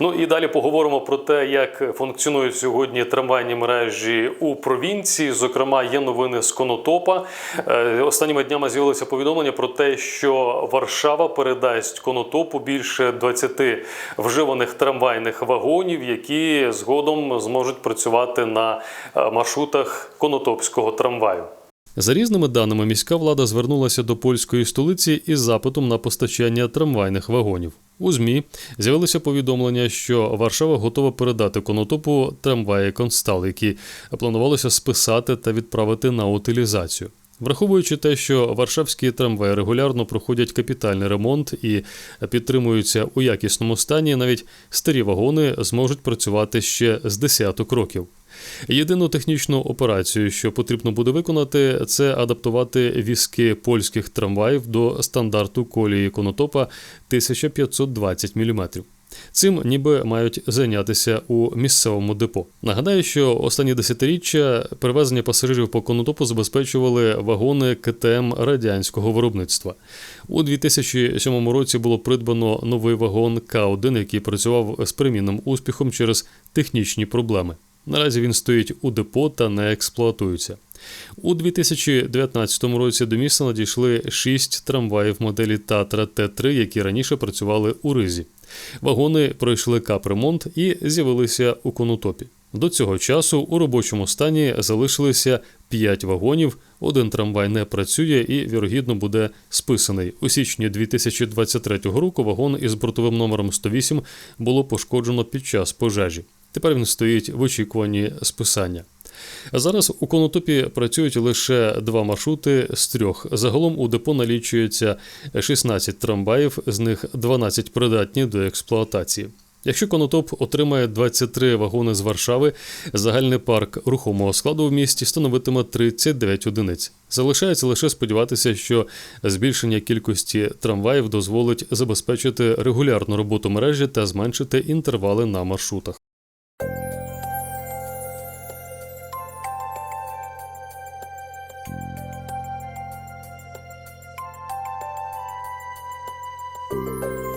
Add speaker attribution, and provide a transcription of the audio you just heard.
Speaker 1: Ну і далі поговоримо про те, як функціонують сьогодні трамвайні мережі у провінції. Зокрема, є новини з Конотопа. Е, Останніми днями з'явилося повідомлення про те, що Варшава передасть Конотопу більше 20 вживаних трамвайних вагонів, які згодом зможуть працювати на е, маршрутах Конотопського трамваю. За різними даними, міська влада звернулася до польської столиці із запитом на постачання трамвайних вагонів. У ЗМІ з'явилося повідомлення, що Варшава готова передати конотопу трамваї Констал, які планувалося списати та відправити на утилізацію. Враховуючи те, що варшавські трамваї регулярно проходять капітальний ремонт і підтримуються у якісному стані, навіть старі вагони зможуть працювати ще з десяток років. Єдину технічну операцію, що потрібно буде виконати, це адаптувати візки польських трамваїв до стандарту колії конотопа 1520 мм. Цим ніби мають зайнятися у місцевому депо. Нагадаю, що останні десятиріччя перевезення пасажирів по конотопу забезпечували вагони КТМ радянського виробництва. У 2007 році було придбано новий вагон К1, який працював з примінним успіхом через технічні проблеми. Наразі він стоїть у депо та не експлуатується. У 2019 році до міста надійшли шість трамваїв моделі Татра Т3, які раніше працювали у Ризі. Вагони пройшли капремонт і з'явилися у конотопі. До цього часу у робочому стані залишилися 5 вагонів. Один трамвай не працює і, вірогідно, буде списаний. У січні 2023 року вагон із бортовим номером 108 було пошкоджено під час пожежі. Тепер він стоїть в очікуванні списання. Зараз у конотопі працюють лише два маршрути з трьох. Загалом у депо налічується 16 трамваїв, з них 12 придатні до експлуатації. Якщо Конотоп отримає 23 вагони з Варшави, загальний парк рухомого складу в місті становитиме 39 одиниць. Залишається лише сподіватися, що збільшення кількості трамваїв дозволить забезпечити регулярну роботу мережі та зменшити інтервали на маршрутах. 嗯。